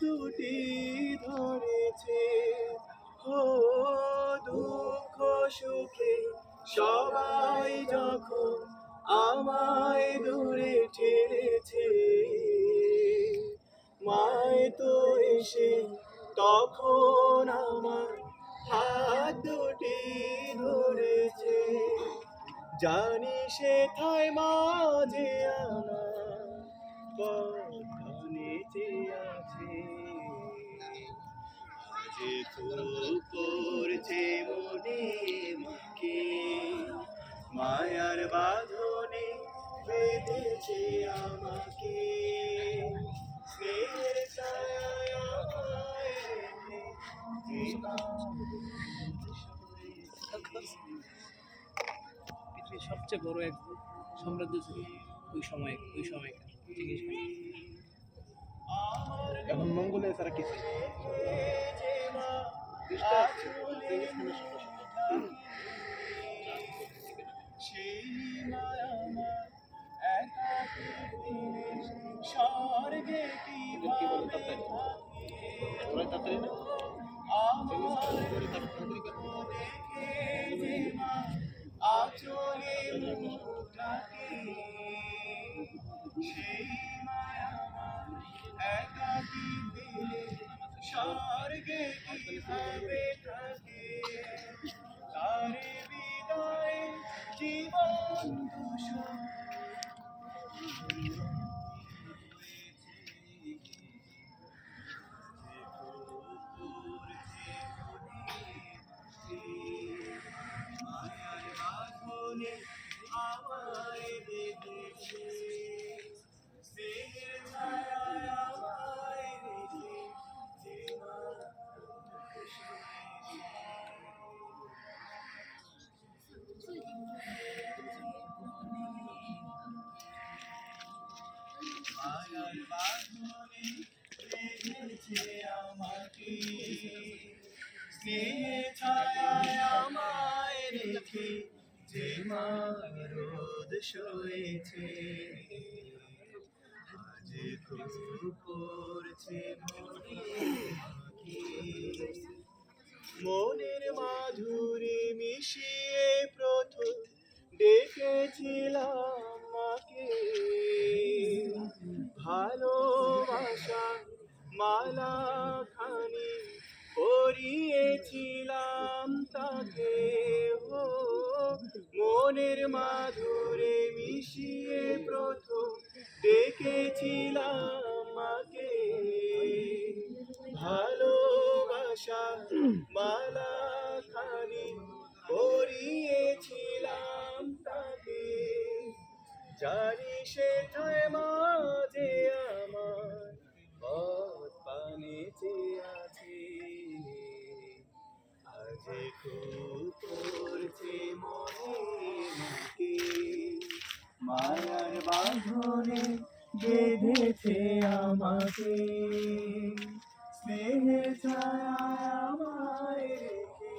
দুটি ধরেছে। ও দুঃখ সুখে সবাই যখন আমায় দূরে ঠেলেছে। মায় তো এসে তখন আমার হাত দুটি ধরেছে। জানি সে থাই মাঝে আমার বাঁধনে বেঁধেছে আমাকে। স্নেহের ছায়ায় পৃথিবীর সবচেয়ে বড় এক সাম্রাজ্য ছিল ওই সময় ওই সময়কার। চিঙ্গিস এখন মঙ্গলে ছাড়া কিছু Amén. স্নেহে ছায়ায় আমায় রেখে যে মা রোদ সয়েছে আজ খুব মনে মালা খানি পরিয়েছিলাম তাকে। ও মনের মাধুরে মিশিয়ে প্রথম ডেকেছিলাম করছে মনে মায়ার বাঁধনে বেঁধেছে আমাকে। স্নেহের ছায়া আমায় রেখে